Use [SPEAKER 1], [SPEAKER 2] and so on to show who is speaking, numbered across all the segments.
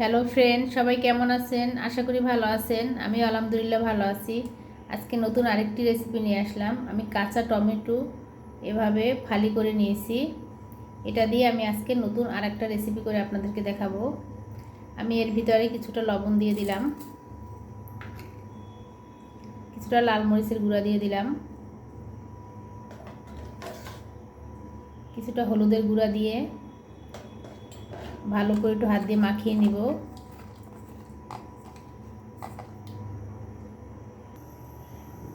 [SPEAKER 1] Hello friend সবাই কেমন আছেন? আশা করি ভালো আছেন। আমি আলহামদুলিল্লাহ ভালো আছি। আজকে নতুন আরেকটি রেসিপি নিয়ে আসলাম। আমি কাঁচা টমেটো এভাবে ফালি করে নিয়েছি। এটা দিয়ে আমি আজকে নতুন আরেকটা রেসিপি করে আপনাদেরকে দেখাবো। আমি এর ভিতরে কিছুটা লবণ দিয়ে দিলাম। কিছুটা লাল মরিচের গুঁড়া দিয়ে দিলাম। কিছুটা হলুদের গুঁড়া দিয়ে ভালো করে একটু হাত দিয়ে মাখিয়ে নিব।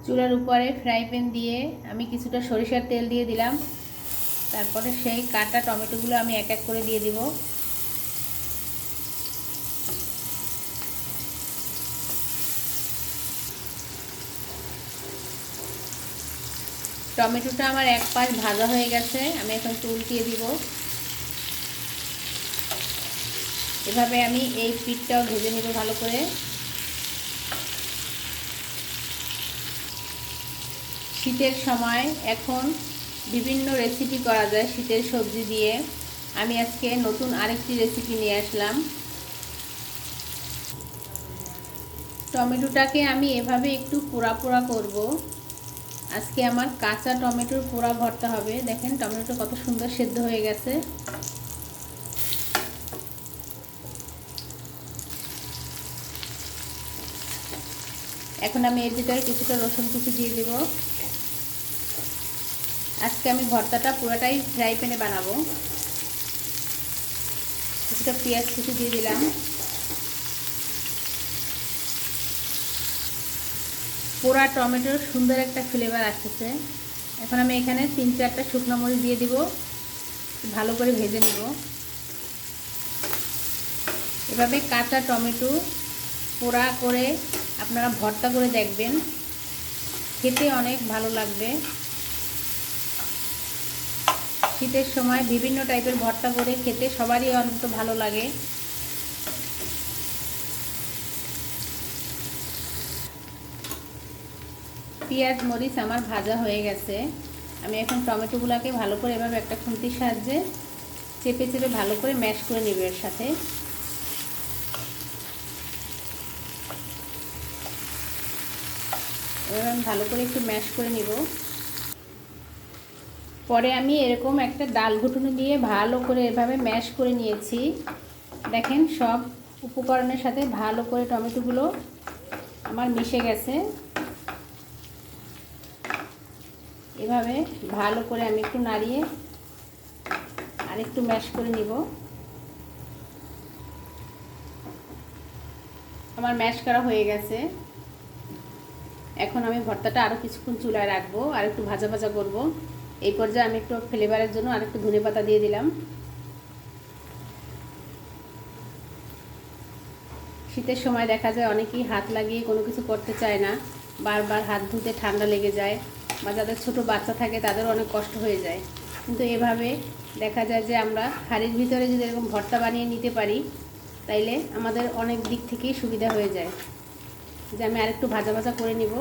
[SPEAKER 1] চুলার উপরে ফ্রাই প্যান দিয়ে আমি কিছুটা সরিষার তেল দিয়ে দিলাম। তারপরে সেই কাটা টমেটোগুলো আমি এক এক করে দিয়ে দিব। টমেটোটা আমার এক পাশ ভাজা হয়ে গেছে, আমি এখন একটু দিয়ে দিব। এভাবে আমি এই পিঠটাও ভেজে নেব ভালো করে। শীতের সময় এখন বিভিন্ন রেসিপি করা যায় শীতের সবজি দিয়ে। আমি আজকে নতুন আরেকটি রেসিপি নিয়ে আসলাম। টমেটোটাকে আমি এভাবে একটু পোড়া পোড়া করব। আজকে আমার কাঁচা টমেটোর পোড়া ভর্তা হবে। দেখেন টমেটোটা কত সুন্দর সেদ্ধ হয়ে গেছে। এখন আমি এর ভিতরে কিছুটা রসুন কুচি দিয়ে দেব। আজকে আমি ভর্তাটা পুরোটাই ফ্রাই প্যানে বানাবো। কিছুটা পেঁয়াজ কুচি দিয়ে দিলাম। পোড়া টমেটোর সুন্দর একটা ফ্লেভার আসতেছে। এখন আমি এখানে তিন চারটা শুকনো মরিচ দিয়ে দিব। ভালো করে ভেজে নিব। এভাবে কাঁচা টমেটো পোড়া করে আপনারা ভর্তা করে দেখবেন। খেতে অনেক ভালো লাগবে। শীতের সময় বিভিন্ন টাইপের ভর্তা করে খেতে সবারই অন্তত ভালো লাগে। পেঁয়াজ, মরিচ আমার ভাজা হয়ে গেছে। আমি এখন টমেটোগুলোকে ভালো করে এভাবে একটা খুন্তির সাহায্যে চেপে চেপে ভালো করে ম্যাশ করে নেব এর সাথে। এবার আমি ভালো করে একটু ম্যাশ করে নিব। পরে আমি এরকম একটা ডাল ঘুটুনি দিয়ে ভালো করে এভাবে ম্যাশ করে নিয়েছি। দেখেন সব উপকরণের সাথে ভালো করে টমেটোগুলো আমার মিশে গেছে। এভাবে ভালো করে আমি একটু নাড়িয়ে আর একটু ম্যাশ করে নিব। আমার ম্যাশ করা হয়ে গেছে। এখন আমি ভর্তাটা আরও কিছুক্ষণ চুলায় রাখব, আর একটু ভাজা ভাজা করব। এই পর্যায়ে আমি একটু ফ্লেভারের জন্য আর একটু ধনে পাতা দিয়ে দিলাম। শীতের সময় দেখা যায় অনেকেই হাত লাগিয়ে কোনো কিছু করতে চায় না, বারবার হাত ধুতে ঠান্ডা লেগে যায় বা যাদের ছোট বাচ্চা থাকে তাদের অনেক কষ্ট হয়ে যায়। কিন্তু এভাবে দেখা যায় যে আমরা হাড়ির ভিতরে যদি এরকম ভর্তা বানিয়ে নিতে পারি, তাইলে আমাদের অনেক দিক থেকেই সুবিধা হয়ে যায়। যে আমি আরেকটু ভাজা ভাজা করে নিব।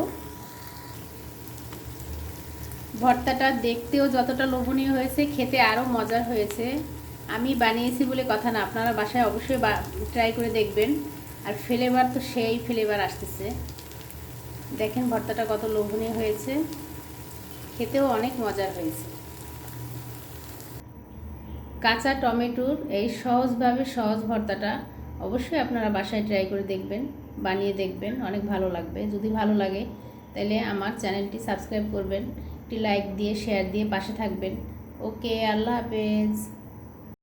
[SPEAKER 1] ভর্তাটা দেখতেও যতটা লোভনীয় হয়েছে, খেতে আরও মজার হয়েছে। আমি বানিয়েছি বলে কথা না, আপনারা বাসায় অবশ্যই ট্রাই করে দেখবেন। আর ফ্লেভার তো সেই ফ্লেভার আসতেছে। দেখেন ভর্তাটা কত লোভনীয় হয়েছে। খেতেও অনেক মজার হয়েছে। কাঁচা টমেটোর এই সহজভাবে সহজ ভর্তাটা অবশ্যই আপনারা বাসায় ট্রাই করে দেখবেন। বানিয়ে দেখবেন, অনেক ভালো লাগবে। যদি ভালো লাগে তাহলে আমার চ্যানেলটি সাবস্ক্রাইব করবেন, একটি লাইক দিয়ে, শেয়ার দিয়ে পাশে থাকবেন। ওকে, আল্লাহ হাফেজ।